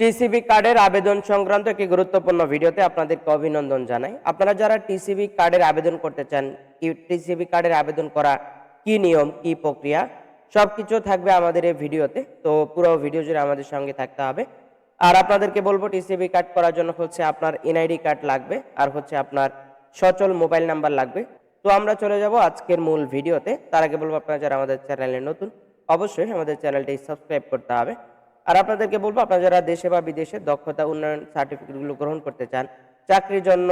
TCB কার্ডের আবেদন সংক্রান্ত একটি গুরুত্বপূর্ণ ভিডিওতে আপনাদেরকে অভিনন্দন জানাই। আপনারা যারা টিসিবি কার্ডের আবেদন করতে চান, কি টিসিবি কার্ডের আবেদন করা কি নিয়ম, কি প্রক্রিয়া, সবকিছু থাকবে আমাদের এই ভিডিওতে। তো পুরো ভিডিও জুড়ে আমাদের সঙ্গে থাকতে হবে। আর আপনাদেরকে বলব টিসিবি কার্ড করার জন্য হচ্ছে আপনার এনআইডি কার্ড লাগবে, আর হচ্ছে আপনার সচল মোবাইল নাম্বার লাগবে। তো আমরা চলে যাব আজকের মূল ভিডিওতে। তার আগে বলব, আপনারা যারা আমাদের চ্যানেলে নতুন, অবশ্যই আমাদের চ্যানেলটি সাবস্ক্রাইব করতে হবে। আর আপনাদেরকে বলব, আপনারা যারা দেশে বা বিদেশে দক্ষতা উন্নয়ন সার্টিফিকেটগুলো গ্রহণ করতে চান, চাকরির জন্য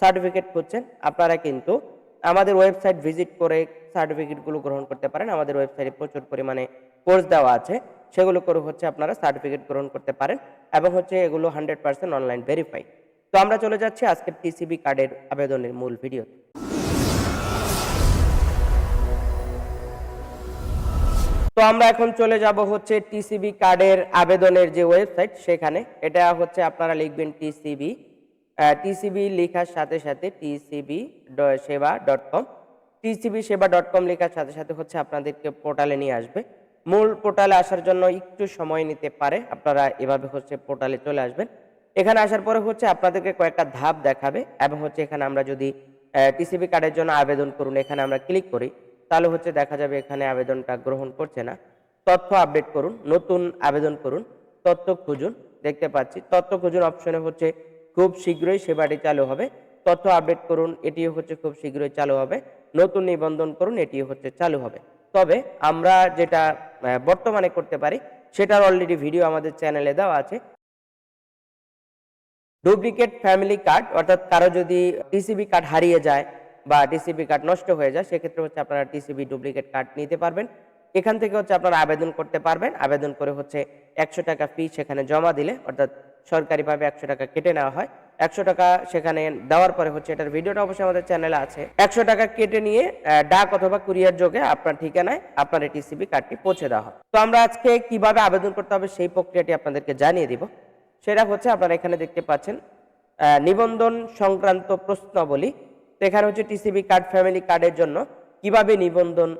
সার্টিফিকেট খুঁজছেন, আপনারা কিন্তু আমাদের ওয়েবসাইট ভিজিট করে সার্টিফিকেটগুলো গ্রহণ করতে পারেন। আমাদের ওয়েবসাইটে প্রচুর পরিমাণে কোর্স দেওয়া আছে। সেগুলো করে হচ্ছে আপনারা সার্টিফিকেট গ্রহণ করতে পারেন এবং হচ্ছে এগুলো হান্ড্রেড পার্সেন্ট অনলাইন ভেরিফাই তো আমরা চলে যাচ্ছি আজকের টিসিবি কার্ডের আবেদনের মূল ভিডিওতে তো আমরা এখন চলে যাব হচ্ছে টিসিবি কার্ডের আবেদনের যে ওয়েবসাইট, সেখানে। এটা হচ্ছে আপনারা লিখবেন টিসিবি টিসিবি লেখার সাথে সাথে TCB Seba dot com. TCB Seba dot com লেখার সাথে সাথে হচ্ছে আপনাদেরকে পোর্টালে নিয়ে আসবে। মূল পোর্টালে আসার জন্য একটু সময় নিতে পারে, আপনারা এভাবে হচ্ছে পোর্টালে চলে আসবেন। এখানে আসার পরে হচ্ছে আপনাদেরকে কয়েকটা ধাপ দেখাবে এবং হচ্ছে এখানে আমরা যদি টিসিবি কার্ডের জন্য আবেদন করুন, এখানে আমরা ক্লিক করি। তাহলে হচ্ছে দেখা যাবে এখানে আবেদনটা গ্রহণ করছে না। তথ্য আপডেট করুন, নতুন আবেদন করুন, তথ্য খুঁজুন, দেখতে পাচ্ছি। তথ্য খুঁজুন অপশনে হচ্ছে খুব শীঘ্রই সেবাটি চালু হবে। তথ্য আপডেট করুন, এটিও হচ্ছে খুব শীঘ্রই চালু হবে। নতুন নিবন্ধন করুন, এটিও হচ্ছে চালু হবে। তবে আমরা যেটা বর্তমানে করতে পারি, সেটার অলরেডি ভিডিও আমাদের চ্যানেলে দেওয়া আছে। ডুপ্লিকেট ফ্যামিলি কার্ড অর্থাৎ কারও যদি টিসিবি কার্ড হারিয়ে যায় বা টিসিবি কার্ড নষ্ট হয়ে যায়, সেক্ষেত্রে হচ্ছে আপনারা টিসিবি ডুপ্লিকেট কার্ড নিতে পারবেন। এখান থেকে হচ্ছে আপনারা আবেদন করতে পারবেন। আবেদন করে হচ্ছে একশো টাকা ফি সেখানে জমা দিলে, অর্থাৎ সরকারিভাবে একশো টাকা কেটে নেওয়া হয়। একশো টাকা সেখানে দেওয়ার পরে হচ্ছে এটার ভিডিওটা অবশ্যই আমাদের চ্যানেলে আছে। একশো টাকা কেটে নিয়ে ডাক অথবা কুরিয়ার যোগে আপনার ঠিকানায় আপনার এই টিসিবি কার্ডটি পৌঁছে দেওয়া হয়। তো আমরা আজকে কীভাবে আবেদন করতে হবে সেই প্রক্রিয়াটি আপনাদেরকে জানিয়ে দিব। সেটা হচ্ছে আপনারা এখানে দেখতে পাচ্ছেন নিবন্ধন সংক্রান্ত প্রশ্নাবলী। এখানে হচ্ছে টিসিবি কার্ড ফ্যামিলি কার্ডের জন্য কীভাবে নিবন্ধন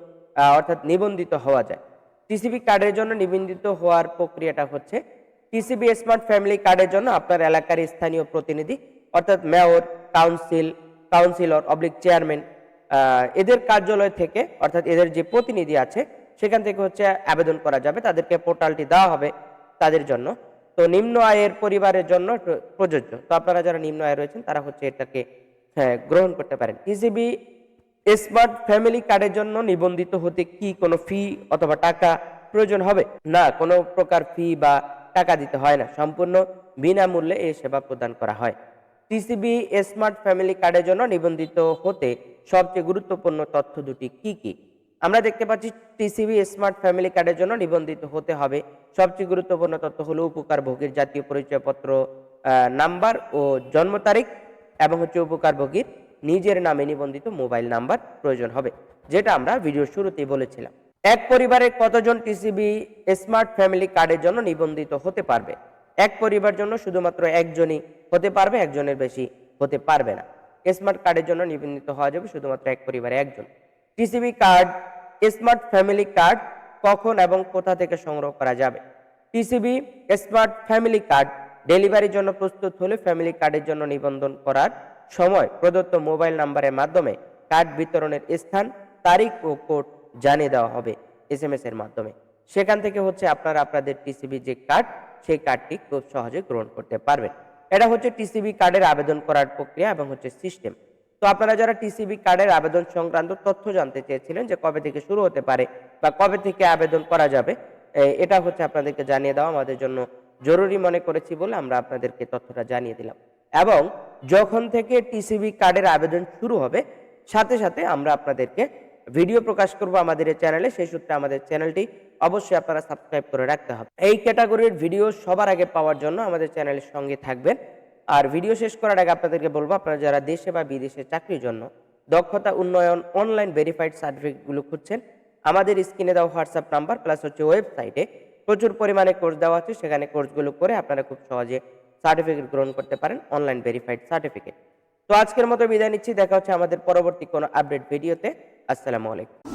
অর্থাৎ নিবন্ধিত হওয়া যায়? টিসিবি কার্ডের জন্য নিবন্ধিত হওয়ার প্রক্রিয়াটা হচ্ছে টিসিবি স্মার্ট ফ্যামিলি কার্ডের জন্য আপনার এলাকার স্থানীয় প্রতিনিধি, অর্থাৎ মেয়র কাউন্সিল কাউন্সিলর অবলিক চেয়ারম্যান এদের কার্যালয় থেকে, অর্থাৎ এদের যে প্রতিনিধি আছে, সেখান থেকে হচ্ছে আবেদন করা যাবে। তাদেরকে পোর্টালটি দেওয়া হবে তাদের জন্য। তো নিম্ন আয়ের পরিবারের জন্য প্রযোজ্য। তো আপনারা যারা নিম্ন আয় রয়েছেন, তারা হচ্ছে এটাকে হ্যাঁ, গ্রহণ করতে পারেন। টিসিবি স্মার্ট ফ্যামিলি কার্ডের জন্য নিবন্ধিত হতে কি কোনো ফি অথবা টাকা প্রয়োজন হবে? না কোনো প্রকার ফি বা টাকা দিতে হয় না। সম্পূর্ণ বিনামূল্যে এই সেবা প্রদান করা হয়। টিসিবি স্মার্ট ফ্যামিলি কার্ডের জন্য নিবন্ধিত হতে সবচেয়ে গুরুত্বপূর্ণ তথ্য দুটি কি কি? আমরা দেখতে পাচ্ছি টিসিবি স্মার্ট ফ্যামিলি কার্ডের জন্য নিবন্ধিত হতে হবে। সবচেয়ে গুরুত্বপূর্ণ তথ্য হলো উপকার ভোগীর জাতীয় পরিচয়পত্র নাম্বার ও জন্ম তারিখ। এবং হচ্ছে উপকার ভোগীর নিজের নামে নিবন্ধিত মোবাইল নাম্বার প্রয়োজন হবে, যেটা আমরা ভিডিওর শুরুতেই বলেছিলাম। এক পরিবারে কতজন টিসিবি স্মার্ট ফ্যামিলি কার্ডের জন্য নিবন্ধিত হতে পারবে? এক পরিবার জন্য শুধুমাত্র একজনই হতে পারবে, একজনের বেশি হতে পারবে না। স্মার্ট কার্ডের জন্য নিবন্ধিত হওয়া যাবে শুধুমাত্র এক পরিবারে একজন। TCB card smart family card কখন এবং কোথা থেকে সংগ্রহ করা যাবে? টিসিবি স্মার্ট ফ্যামিলি কার্ড ডেলিভারির জন্য প্রস্তুত হলে ফ্যামিলি কার্ডের জন্য নিবন্ধন করার সময় প্রদত্ত মোবাইল নাম্বারের মাধ্যমে কার্ড বিতরণের স্থান, তারিখ ও কোড জানিয়ে দেওয়া হবে এস এম এর মাধ্যমে। সেখান থেকে হচ্ছে আপনারা আপনাদের টিসিবি যে কার্ড, সেই কার্ডটি খুব সহজে গ্রহণ করতে পারবেন। এটা হচ্ছে টিসিবি কার্ডের আবেদন করার প্রক্রিয়া এবং হচ্ছে সিস্টেম। তো আপনারা যারা টিসিবি কার্ডের আবেদন সংক্রান্ত তথ্য জানতে চেয়েছিলেন যে কবে থেকে শুরু হতে পারে বা কবে থেকে আবেদন করা যাবে এটা হচ্ছে আপনাদেরকে জানিয়ে দেওয়া, আমাদের জন্য জরুরি মনে করেছি বলে আমরা আপনাদেরকে তথ্যটা জানিয়ে দিলাম। এবং যখন থেকে টিসিবি কার্ডের আবেদন শুরু হবে, সাথে সাথে আমরা আপনাদেরকে ভিডিও প্রকাশ করব আমাদের এই চ্যানেলে। সেই সূত্রে আমাদের চ্যানেলটি অবশ্যই আপনারা সাবস্ক্রাইব করে রাখতে হবে। এই ক্যাটাগরির ভিডিও সবার আগে পাওয়ার জন্য আমাদের চ্যানেলের সঙ্গে থাকবেন। আর ভিডিও শেষ করার আগে আপনাদেরকে বলব, আপনারা যারা দেশে বা বিদেশে চাকরির জন্য দক্ষতা উন্নয়ন অনলাইন ভেরিফাইড সার্টিফিকেটগুলো খুঁজছেন, আমাদের স্ক্রিনে দেওয়া হোয়াটসঅ্যাপ নাম্বার প্লাস হচ্ছে ওয়েবসাইটে প্রচুর পরিমাণে কোর্স দেওয়া আছে, সেখানে কোর্সগুলো করে আপনারা খুব সহজে সার্টিফিকেট গ্রহণ করতে পারেন অনলাইন ভেরিফাইড সার্টিফিকেট তো আজকের মতো বিদায় নিচ্ছি, দেখা হচ্ছে আমাদের পরবর্তী কোনো আপডেট ভিডিওতে আসসালামু আলাইকুম।